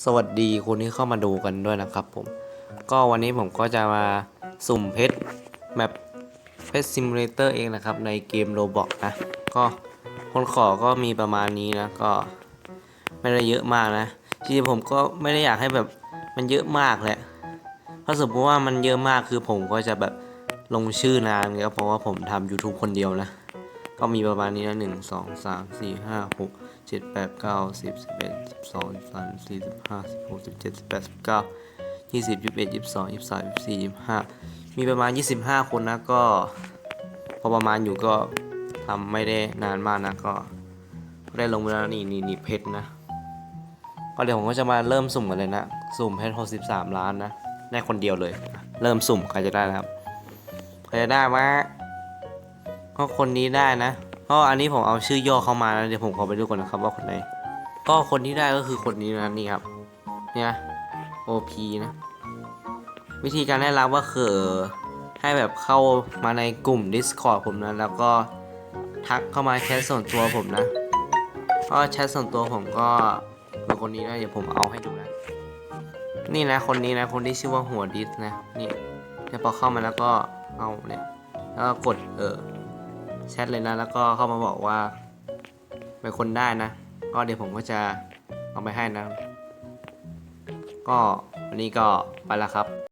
สวัสดีคุณที่เข้ามาดูกันด้วยนะครับผม ก็วันนี้ผมก็จะมาสุ่มเพชรแมปเพชรซิมูเลเตอร์เองนะครับ ในเกมโรบอกนะ ก็คนขอก็มีประมาณนี้นะ ก็ไม่ได้เยอะมากนะจริงๆผมก็ไม่ได้อยากให้แบบมันเยอะมากแหละเพราะสมมติว่ามันเยอะมากคือผมก็จะแบบลงชื่อนานครับเพราะว่าผมทำ YouTube คนเดียวนะ ก็มีประมาณนี้นะหนึ่งสองสามสี่ห้าหกเจ็ดแปดเก้าสิบสิบเอ็ดสิบสองสิบสามสี่สิบห้าสิบหกสิบเจ็ดสิบแปดสิบเก้ายี่สิบยี่สิบเอ็ดยี่สิบสองยี่สิบสามยี่สิบสี่ยี่สิบห้ามีประมาณยี่สิบห้าคนนะก็ พอประมาณอยู่ก็ทำไม่ได้นานมากนะก็ได้ลงไปแล้วนี่นี่นี่เพชรนะก็เดี๋ยวผมก็จะมาเริ่มสุ่มกันเลยนะ สุ่มเพชรหกสิบสามล้านนะได้คนเดียวเลย เริ่มสุ่มใครจะได้นะครับใครจะได้มา ก็คนนี้ได้นะก็อันนี้ผมเอาชื่อย่อเข้ามานะเดี๋ยวผมขอไปดูก่อนนะครับว่าคนไหนก็คนที่ได้ก็คือคนนี้นะนี่ครับเนี่ย OP นะ วิธีการได้รับก็คือให้แบบเข้ามาในกลุ่ม Discord ผมนะ แล้วก็ทักเข้ามาแชทส่วนตัวผมนะก็แชทส่วนตัวผมก็เป็นคนนี้นะเดี๋ยวผมเอาให้ดูนะ นี่นะคนนี้นะคนที่ชื่อว่าหัวดิสนะนี่เดี๋ยวพอเข้ามาแล้วก็เอาเนี่ยแล้วก็กดเออ แชทเลยนะ แล้วก็เข้ามาบอกว่าเป็นคนได้นะ ก็เดี๋ยวผมก็จะเอาไปให้นะ ก็วันนี้ก็ไปละครับ